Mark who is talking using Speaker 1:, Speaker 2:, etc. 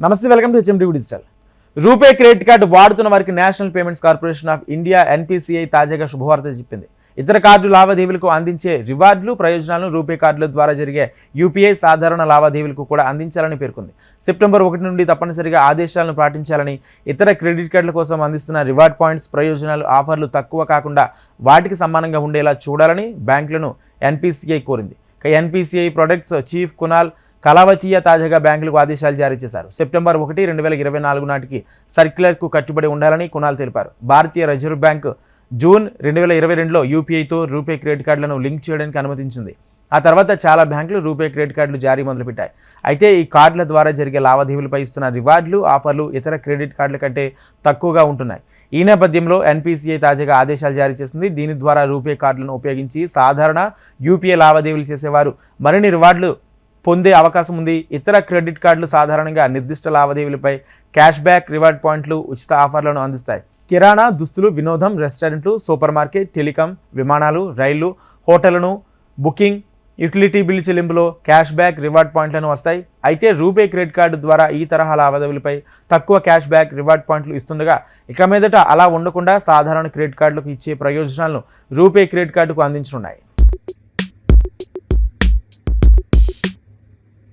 Speaker 1: నమస్తే welcome to HMD digital. RuPay credit card వాడుతున్న వారికి national payments corporation of India NPCI తాజాగా శుభవార్త చెప్పింది. ఇతర కార్డు లావాదేవీలకు అందించే రివార్డులు ప్రయోజనాలను రూపే కార్డుల ద్వారా జరిగే యూపీఐ సాధారణ లావాదేవీలకు కూడా అందించాలని పేర్కొంది. సెప్టెంబర్ ఒకటి నుండి తప్పనిసరిగా ఆదేశాలను పాటించాలని ఇతర క్రెడిట్ కార్డుల కోసం అందిస్తున్న రివార్డ్ పాయింట్స్ ప్రయోజనాలు ఆఫర్లు తక్కువ కాకుండా వాటికి సమానంగా ఉండేలా చూడాలని బ్యాంకులను ఎన్పిసిఐ కోరింది. NPCI products chief Kunal Kalawatia తాజాగా బ్యాంకులకు ఆదేశాలు జారీ చేశారు. సెప్టెంబర్ ఒకటి రెండు వేల ఇరవై నాలుగు నాటికి సర్క్యులర్కు కట్టుబడి ఉండాలని కునాల్ తెలిపారు. భారతీయ రిజర్వ్ బ్యాంక్ జూన్ రెండు వేల ఇరవై రెండులో యూపీఐతో రూపే క్రెడిట్ కార్డులను లింక్ చేయడానికి అనుమతించింది. ఆ తర్వాత చాలా బ్యాంకులు రూపే క్రెడిట్ కార్డులు జారీ మొదలుపెట్టాయి. అయితే ఈ కార్డుల ద్వారా జరిగే లావాదేవీలపై ఇస్తున్న రివార్డులు ఆఫర్లు ఇతర క్రెడిట్ కార్డుల కంటే తక్కువగా ఉంటున్నాయి. ఈ నేపథ్యంలో ఎన్పిసిఐ తాజాగా ఆదేశాలు జారీ చేసింది. దీని ద్వారా రూపే కార్డులను ఉపయోగించి సాధారణ యూపీఐ లావాదేవీలు చేసేవారు. మరిన్ని రివార్డులు పొందే అవకాశం ఉంది. ఇతర క్రెడిట్ కార్డులు సాధారణంగా నిర్దిష్ట లావాదేవీలపై క్యాష్ బ్యాక్ రివార్డ్ పాయింట్లు ఉచిత ఆఫర్లను అందిస్తాయి. కిరాణా దుస్తులు వినోదం రెస్టారెంట్లు సూపర్ మార్కెట్ టెలికాం విమానాలు రైళ్ళు హోటళ్ళను బుకింగ్ యుటిలిటీ బిల్ చెల్లింపులో క్యాష్ బ్యాక్ రివార్డ్ పాయింట్లను వస్తాయి. అయితే రూపే క్రెడిట్ కార్డు ద్వారా ఈ తరహా లావాదేవీలపై తక్కువ క్యాష్ బ్యాక్ రివార్డ్ పాయింట్లు ఇస్తుండగా ఇక మీదట అలా ఉండకుండా సాధారణ క్రెడిట్ కార్డులకు ఇచ్చే ప్రయోజనాలను రూపే క్రెడిట్ కార్డుకు అందించనున్నాయి.